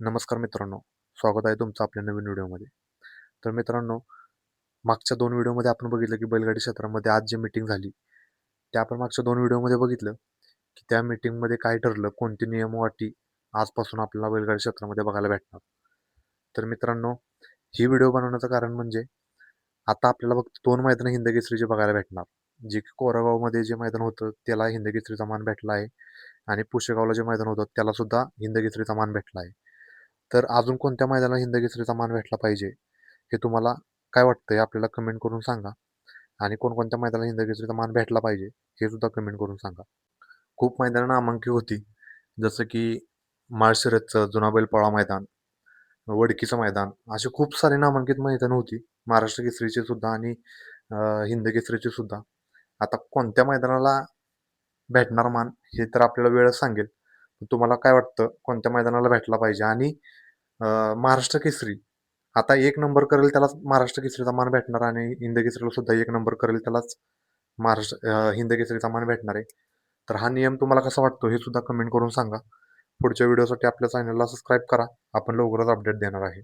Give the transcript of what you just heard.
नमस्कार मित्रांनो. स्वागत आहे तुमचं आपल्या नवीन व्हिडिओमध्ये. तर मित्रांनो मागच्या दोन व्हिडिओमध्ये आपण बघितलं की बैलगाडी क्षेत्रामध्ये आज जी मीटिंग झाली त्या आपण मागच्या दोन व्हिडिओमध्ये बघितलं की त्या मीटिंगमध्ये काय ठरलं कोणती नियम वाटी आजपासून आपल्याला बैलगाडी क्षेत्रामध्ये बघायला भेटणार. तर मित्रांनो ही व्हिडिओ बनवण्याचं कारण म्हणजे आता आपल्याला फक्त दोन मैदान हिंदकेसरीचे बघायला भेटणार. जे की कोरेगावमध्ये जे मैदान होतं त्याला हिंदकेसरीचा मान भेटला आहे आणि पुशेगावला जे मैदान होतं त्याला सुद्धा हिंदकेसरीचा मान भेटला आहे. तर अजून कोणत्या मैदानाला हिंदकेसरीचा मान भेटला पाहिजे? हे तुम्हाला काय वाटतं हे आपल्याला कमेंट करून सांगा. आणि कोणकोणत्या मैदानाला हिंदकेसरीचा मान भेटला पाहिजे? हे सुद्धा कमेंट करून सांगा. खूप मैदानं नामांकित होती. जसं की माळशिरतचं जुना बैलपोळा मैदान वडकीचं मैदान असे खूप सारे नामांकित मैदानं होती. महाराष्ट्र केसरीचे सुद्धा आणि हिंद केसरीचे सुद्धा. आता कोणत्या मैदानाला भेटणार मान हे तर आपल्याला वेळच सांगेल. तुम्हाला काय वाटतं? कोणत्या मैदानाला भेटला पाहिजे? आणि महाराष्ट्र केसरी. आता एक नंबर करेल त्यालाच महाराष्ट्र केसरीचा मान भेटणार आणि हिंद केसरीला सुद्धा एक नंबर करेल त्यालाच महाराष्ट्र हिंद केसरीचा मान भेटणार आहे. तर हा नियम तुम्हाला कसा वाटतो हे सुद्धा कमेंट करून सांगा. पुढच्या व्हिडिओसाठी आपल्या चॅनलला सबस्क्राईब करा. आपण लवकरच अपडेट देणार आहे.